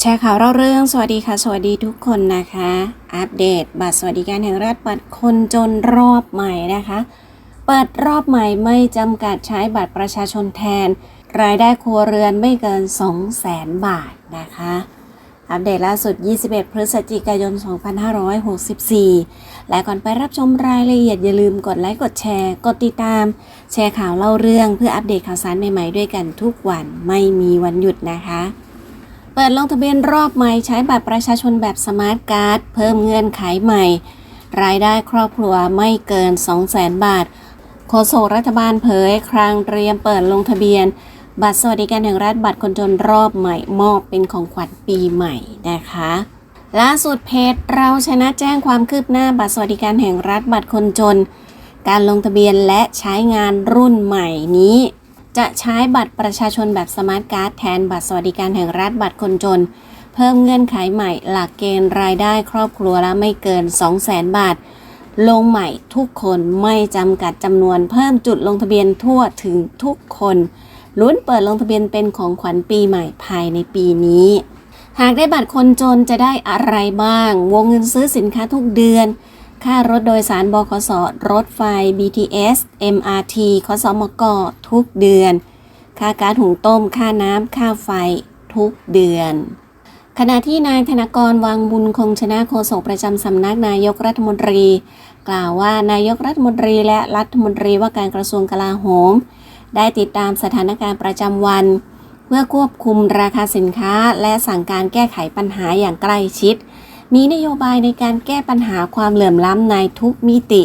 แชร์ข่าวเล่าเรื่องสวัสดีค่ะ สวัสดีทุกคนนะคะ อัปเดต บัตรสวัสดิการแห่งรัฐบัตรคนจนรอบใหม่นะคะ เปิดรอบใหม่ไม่จำกัดใช้บัตรประชาชนแทน รายได้ครัวเรือนไม่เกิน 200,000 บาทนะคะ อัปเดตล่าสุด 21 พฤศจิกายน 2564 และก่อนไปรับชมรายละเอียดอย่าลืมกดไลค์กดแชร์ กดติดตาม แชร์ข่าวเล่าเรื่องเพื่ออัปเดตข่าวสารใหม่ๆด้วยกันทุกวันไม่มีวันหยุดนะคะ เปิดลงทะเบียนรอบใหม่ใช้บัตรประชาชนแบบสมาร์ทการ์ดเพิ่มเงื่อนไขใหม่ รายได้ครอบครัวไม่เกิน 200,000 บาทโฆษกรัฐบาลเผยครั้งเตรียมเปิดลงทะเบียน บัตรสวัสดิการแห่งรัฐบัตรคนจนรอบใหม่มอบเป็นของขวัญปีใหม่นะคะล่าสุดเพจเราชนะแจ้งความคืบหน้าบัตรสวัสดิการแห่งรัฐบัตรคนจน การลงทะเบียนและใช้งานรุ่นใหม่นี้ จะใช้บัตรประชาชนแบบสมาร์ทการ์ดแทนบัตรสวัสดิการแห่งรัฐบัตรคนจน เพิ่มเงื่อนไขใหม่หลักเกณฑ์รายได้ครอบครัวละไม่เกิน 200,000 บาท ลงใหม่ทุกคนไม่จำกัดจำนวนเพิ่มจุดลงทะเบียนทั่วถึงทุกคนลุ้นเปิดลงทะเบียนเป็นของขวัญปีใหม่ภายในปีนี้ หากได้บัตรคนจนจะได้อะไรบ้าง วงเงินซื้อสินค้าทุกเดือน ค่ารถโดยสารบขสรถไฟ BTS MRT ขสมกทุกเดือน ค่าก๊าซหุงต้ม ค่าน้ำ ค่าไฟทุกเดือน ขณะที่นายธนกรวังบุญคงชนะโฆษกประจำสำนักนายกรัฐมนตรี กล่าวว่านายกรัฐมนตรีและรัฐมนตรีว่าการกระทรวงกลาโหม ได้ติดตามสถานการณ์ประจำวัน เพื่อควบคุมราคาสินค้าและสั่งการแก้ไขปัญหาอย่างใกล้ชิด มีนโยบายในการแก้ปัญหาความเหลื่อมล้ำในทุกมิติ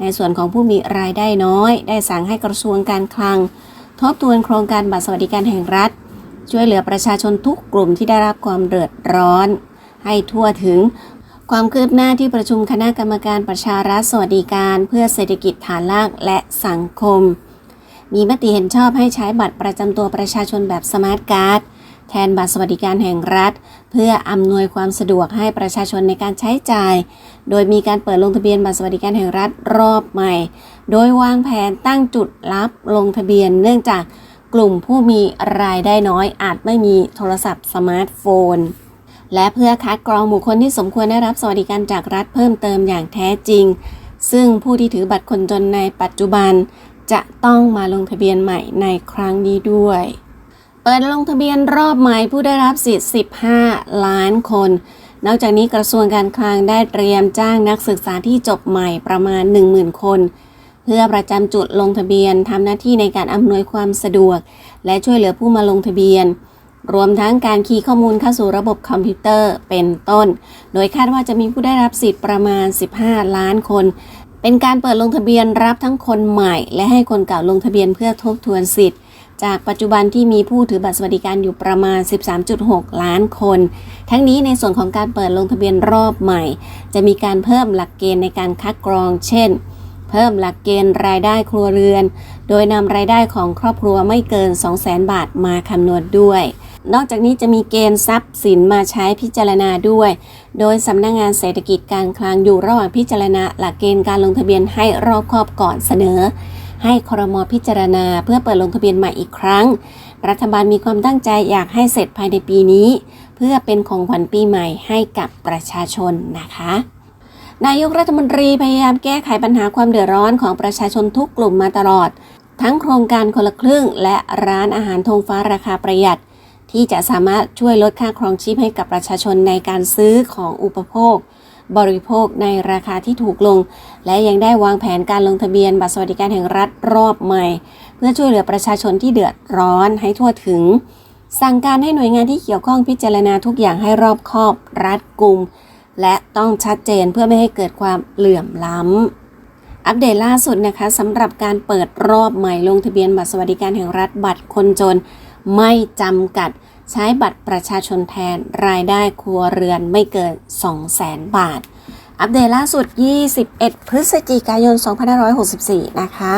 ในส่วนของผู้มีรายได้น้อย ได้สั่งให้กระทรวงการคลัง ทบทวนโครงการบัตรสวัสดิการแห่งรัฐ ช่วยเหลือประชาชนทุกกลุ่มที่ได้รับความเดือดร้อน ให้ทั่วถึงความคืบหน้าที่ประชุมคณะกรรมการประชารัฐสวัสดิการ เพื่อเศรษฐกิจฐานรากและสังคม มีมติเห็นชอบให้ใช้บัตรประจำตัวประชาชนแบบสมาร์ทการ์ด แทนบัตรสวัสดิการแห่งรัฐ เพื่ออำนวยความสะดวกให้ประชาชนในการใช้จ่าย โดยมีการเปิดลงทะเบียนบัตรสวัสดิการแห่งรัฐรอบใหม่ โดยวางแผนตั้งจุดรับลงทะเบียน เนื่องจากกลุ่มผู้มีรายได้น้อยอาจไม่มีโทรศัพท์สมาร์ทโฟน และเพื่อคัดกรองบุคคลที่สมควรได้รับสวัสดิการจากรัฐเพิ่มเติมอย่างแท้จริง ซึ่งผู้ที่ถือบัตรคนจนในปัจจุบัน จะต้องมาลงทะเบียนใหม่ในครั้งนี้ด้วย เปิดลงทะเบียนรอบใหม่ผู้ได้รับสิทธิ์ 15 ล้านคน นอกจากนี้กระทรวงการคลังได้เตรียมจ้างนักศึกษาที่จบใหม่ประมาณ 10,000 คน เพื่อประจำจุดลงทะเบียนทำหน้าที่ในการอำนวยความสะดวก และช่วยเหลือผู้มาลงทะเบียน รวมทั้งการคีย์ข้อมูลเข้าสู่ระบบคอมพิวเตอร์เป็นต้น โดยคาดว่าจะมีผู้ได้รับสิทธิ์ประมาณ 15 ล้านคนเป็นการเปิดลงทะเบียนรับทั้งคนใหม่ และให้คนเก่าลงทะเบียนเพื่อทบทวนสิทธิ์ จากปัจจุบันที่มีผู้ถือบัตรสวัสดิการอยู่ประมาณ 13.6 ล้านคน ทั้งนี้ในส่วนของการเปิดลงทะเบียนรอบใหม่ จะมีการเพิ่มหลักเกณฑ์ในการคัดกรอง เช่น เพิ่มหลักเกณฑ์รายได้ครัวเรือน โดยนำรายได้ของครอบครัวไม่เกิน 200,000 บาทมาคำนวณด้วย นอกจากนี้จะมีเกณฑ์ทรัพย์สินมาใช้พิจารณาด้วย โดยสำนักงงานเศรษฐกิจการคลังอยู่ระหว่างพิจารณาหลักเกณฑ์การลงทะเบียนให้รอบครอบก่อนเสนอ ให้ครมพิจารณาเพื่อเปิดลงทะเบียนใหม่อีกครั้ง รัฐบาลมีความตั้งใจอยากให้เสร็จภายในปีนี้ เพื่อเป็นของขวัญปีใหม่ให้กับประชาชนนะคะนายกรัฐมนตรีพยายามแก้ไขปัญหาความเดือดร้อนของประชาชนทุกกลุ่มมาตลอด ทั้งโครงการคนละครึ่ง และร้านอาหารธงฟ้าราคาประหยัด ที่จะสามารถช่วยลดค่าครองชีพให้กับประชาชนในการซื้อของอุปโภค บริโภคในราคาที่ถูกลง และยังได้วางแผนการลงทะเบียนบัตรสวัสดิการแห่งรัฐรอบใหม่ เพื่อช่วยเหลือประชาชนที่เดือดร้อนให้ทั่วถึง สั่งการให้หน่วยงานที่เกี่ยวข้องพิจารณาทุกอย่างให้รอบคอบรัดกุม และต้องชัดเจนเพื่อไม่ให้เกิดความเหลื่อมล้ำอัปเดตล่าสุดนะคะสำหรับการเปิดรอบใหม่ลงทะเบียนบัตรสวัสดิการแห่งรัฐบัตรคนจน ไม่จำกัด ใช้บัตรประชาชนแทนรายได้ครัวเรือนไม่เกิน 200,000 บาท อัปเดตล่าสุด 21 พฤศจิกายน 2564 นะคะ